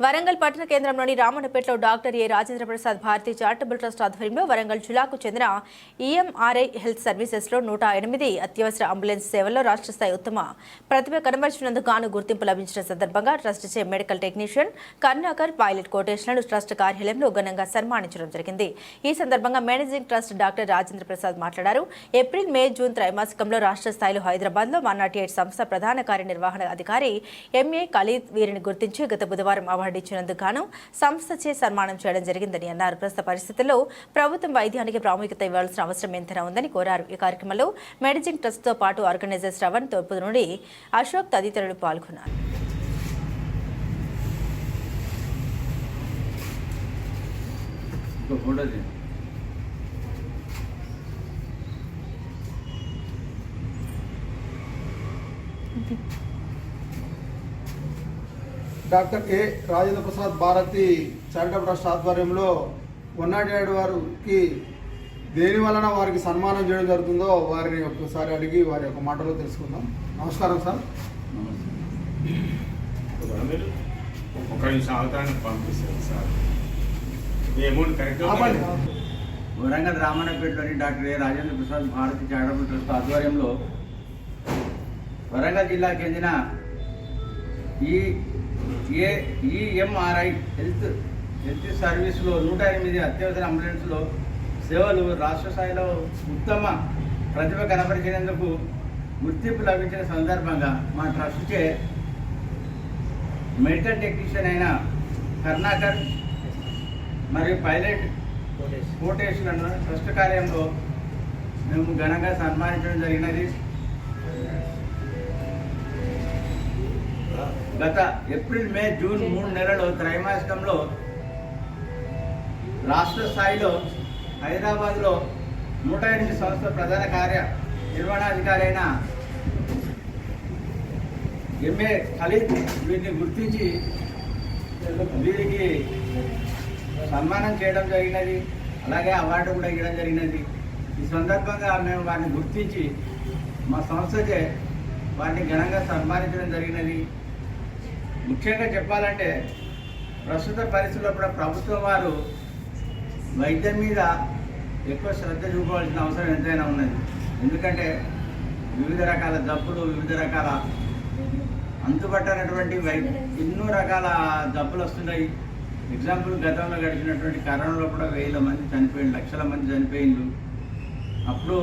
వరంగల్ పట్టణ కేంద్రంలోని రామన్నపేటలో doctor A Rajendra Prasad Bharathi charitable trust ఆధ్వర్యంలో వరంగల్ జిల్లాకు చెందిన ఈఎంఆర్ఐ హెల్త్ సర్వీసెస్లో నూట ఎనిమిది అత్యవసర అంబులెన్స్ సేవల్లో రాష్ట్ర స్థాయి ఉత్తమ ప్రతిభ కనబరిచినందుకు గాను గుర్తింపు లభించిన సందర్భంగా ట్రస్ట్ చే మెడికల్ టెక్నీషియన్ కరుణాకర్ పైలట్ కోటేశ్వరులను ట్రస్ట్ కార్యాలయంలో ఘనంగా సన్మానించడం జరిగింది. ఈ సందర్భంగా managing trust doctor Rajendra Prasad మాట్లాడారు. ఏప్రిల్ మే జూన్ త్రైమాసికంలో రాష్ట్ర స్థాయిలో హైదరాబాద్లో వన్ నాట్ ఎయిట్ సంస్థ ప్రధాన కార్యనిర్వహణ అధికారి ఎంఏ ఖలీద్ వీరిని గుర్తించి గత బుధవారం అవార్డు ఇచ్చినందుకు గాను సంస్థచే సన్మానం చేయడం జరిగిందని అన్నారు. ప్రస్తుత పరిస్థితుల్లో ప్రభుత్వం వైద్యానికి ప్రాముఖ్యత ఇవ్వాల్సిన అవసరం ఎంతైనా ఉందని కోరారు. ఈ కార్యక్రమంలో మేనేజింగ్ ట్రస్ట్తో పాటు ఆర్గనైజర్ శ్రవణ్ తూర్పు నుండి అశోక్ తదితరులు పాల్గొన్నారు. ఫోటో తీ. Doctor A Rajendra Prasad Bharathi charitable trust ఆధ్వర్యంలో వన్ నాట్ ఎయిట్ వారికి దేని వలన వారికి సన్మానం చేయడం జరుగుతుందో వారిని ఒక్కసారి అడిగి వారి యొక్క మాటలో తెలుసుకుందాం. నమస్కారం సార్. ఒక నిమిషం అవతరానికి పంపిస్తారు sir. Amount correct. Warangal రామన్నపేటలోని doctor A. Rajendra Prasad Bharathi charitable trust ఆధ్వర్యంలో వరంగల్ జిల్లాకు చెందిన ఈ ఏ ఈఎంఆర్ఐ హెల్త్ హెల్త్ సర్వీస్లో నూట ఎనిమిది అత్యవసర అంబులెన్స్లో సేవలు రాష్ట్ర స్థాయిలో ఉత్తమ ప్రతిభ కనపరిచినందుకు గుర్తింపు లభించిన సందర్భంగా మా ట్రస్ట్ చే మెడికల్ టెక్నీషియన్ అయిన కర్ణాకర్ మరియు పైలట్ కోటేశ్వరను ట్రస్ట్ కార్యంలో మేము ఘనంగా సన్మానించడం జరిగినది. గత ఏప్రిల్ మే జూన్ మూడు నెలలు త్రైమాసికంలో రాష్ట్ర స్థాయిలో హైదరాబాద్లో నూట ఎనిమిది సంస్థ ప్రధాన కార్య నిర్వహణాధికారి అయిన ఎంఏ ఖలీద్ వీరిని గుర్తించి వీరికి సన్మానం చేయడం జరిగినది అలాగే అవార్డు కూడా ఇవ్వడం జరిగినది. ఈ సందర్భంగా మేము వారిని గుర్తించి మా సంస్థచే వారిని ఘనంగా సన్మానించడం జరిగినది. ముఖ్యంగా చెప్పాలంటే ప్రస్తుత పరిస్థితుల్లో కూడా ప్రభుత్వం వారు వైద్యం మీద ఎక్కువ శ్రద్ధ చూపవలసిన అవసరం ఎంతైనా ఉన్నది. ఎందుకంటే వివిధ రకాల జబ్బులు వివిధ రకాల అంతుపట్టనటువంటి వై ఎన్నో రకాల జబ్బులు వస్తున్నాయి. ఎగ్జాంపుల్ గతంలో గడిచినటువంటి కరోనాలో కూడా వేల మంది చనిపోయింది లక్షల మంది చనిపోయిండ్రు. అప్పుడు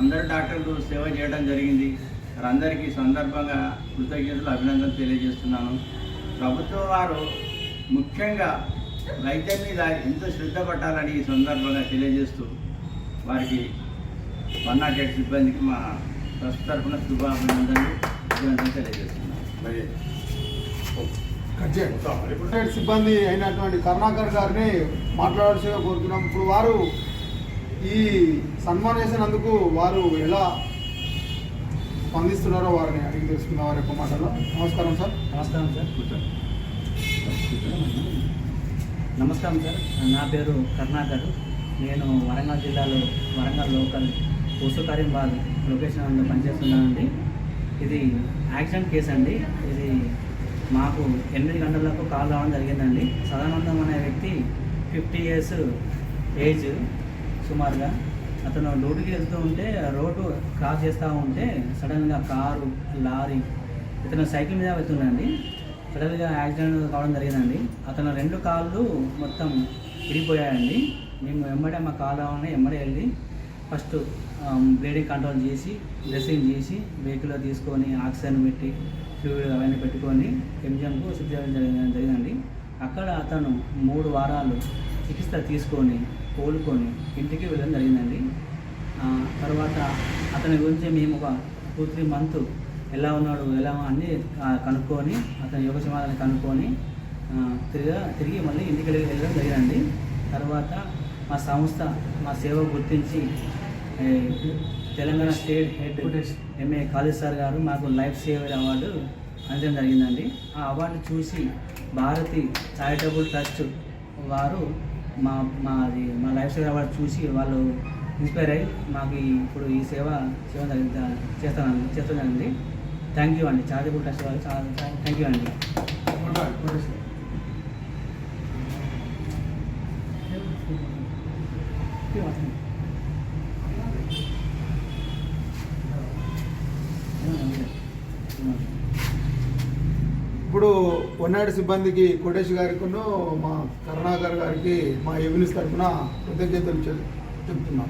అందరూ డాక్టర్లు సేవ చేయడం జరిగింది. వారందరికీ సందర్భంగా కృతజ్ఞతలు అభినందనలు తెలియజేస్తున్నాను. ప్రభుత్వం వారు ముఖ్యంగా వైద్యం మీద ఎంతో శ్రద్ధ పట్టాలని ఈ సందర్భంగా తెలియజేస్తూ వారికి వన్ నాట్ ఎయిట్ సిబ్బందికి మా ట్రస్ట్ తరఫున శుభాభినందనలు అభినందనలు తెలియజేస్తున్నాను. మరి సిబ్బంది అయినటువంటి కరుణాకర్ గారిని మాట్లాడాల్సిగా కోరుతున్నాం. ఇప్పుడు వారు ఈ సన్మానం చేసినందుకు వారు ఎలా స్పందిస్తున్నారో వారిని అడిగి తెలుసుకుందాం వారి యొక్క మాటలో నమస్కారం సార్. నమస్కారం సార్. కూర్చోండి. నమస్కారం సార్. నా పేరు కర్ణాకర్. నేను వరంగల్ జిల్లాలో వరంగల్ లోకల్ పూసుకారింబాద్ లొకేషన్ అందులో పనిచేస్తున్నానండి. ఇది యాక్సిడెంట్ కేసు అండి. ఇది మాకు ఎనిమిది గంటలకు కాల్ రావడం జరిగిందండి. సదానందం అనే వ్యక్తి ఫిఫ్టీ ఇయర్స్ ఏజ్ సుమారుగా అతను డ్యూటీకి వెళ్తూ ఉంటే రోడ్డు క్రాస్ చేస్తూ ఉంటే సడన్గా కారు లారీ ఇతను సైకిల్ మీద వెళ్తుండండి సడన్గా యాక్సిడెంట్ కావడం జరిగిందండి. అతను రెండు కాళ్ళు మొత్తం విడిపోయాయండి మేము వెంబడే మా కాలు రావాలని వెంబడే వెళ్ళి ఫస్ట్ బ్లీడింగ్ కంట్రోల్ చేసి డ్రెస్సింగ్ చేసి వెహికల్లో తీసుకొని ఆక్సిజన్ పెట్టి ఫ్లూయిడ్ అవన్నీ పెట్టుకొని ఎంజిఎంకు షిఫ్ట్ జరిగిందండి. అక్కడ అతను మూడు వారాలు చికిత్స తీసుకొని కోలుకొని ఇంటికి వెళ్ళడం జరిగిందండి. తర్వాత అతని గురించి మేము ఒక టూ త్రీ మంత్ ఎలా ఉన్నాడు ఎలా అన్నీ కనుక్కొని అతని యోగక్షేమాలని కనుక్కొని తిరిగి తిరిగి మళ్ళీ ఇంటికి వెళ్ళి వెళ్ళడం జరిగిందండి. తర్వాత మా సంస్థ మా సేవ గుర్తించి Telangana state head MA college sir గారు మాకు లైఫ్ సేవర్ అవార్డు అందడం జరిగిందండి. ఆ అవార్డు చూసి భారతి చారిటబుల్ ట్రస్ట్ వారు మా మాది మా లైఫ్ స్టైల్ అవార్డు చూసి వాళ్ళు ఇన్స్పైర్ అయ్యి మాకు ఇప్పుడు ఈ సేవ సేవ చేస్తాను చేస్తానండి చేస్తున్నానండి థ్యాంక్ యూ అండి. చారిటబుల్ ట్రస్ట్ వాళ్ళు చాలా థ్యాంక్ యూ అండి. ఇప్పుడు వన్నాడు సిబ్బందికి కోటేష్ గారికి మా కరుణాకర్ గారికి మా ఎవినిస్ తరఫున కృతజ్ఞతలు చెప్- చెప్తున్నాం.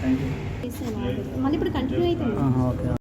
థ్యాంక్ యూ మళ్ళీ ఇప్పుడు కంటిన్యూ అవుతుంది ఓకే.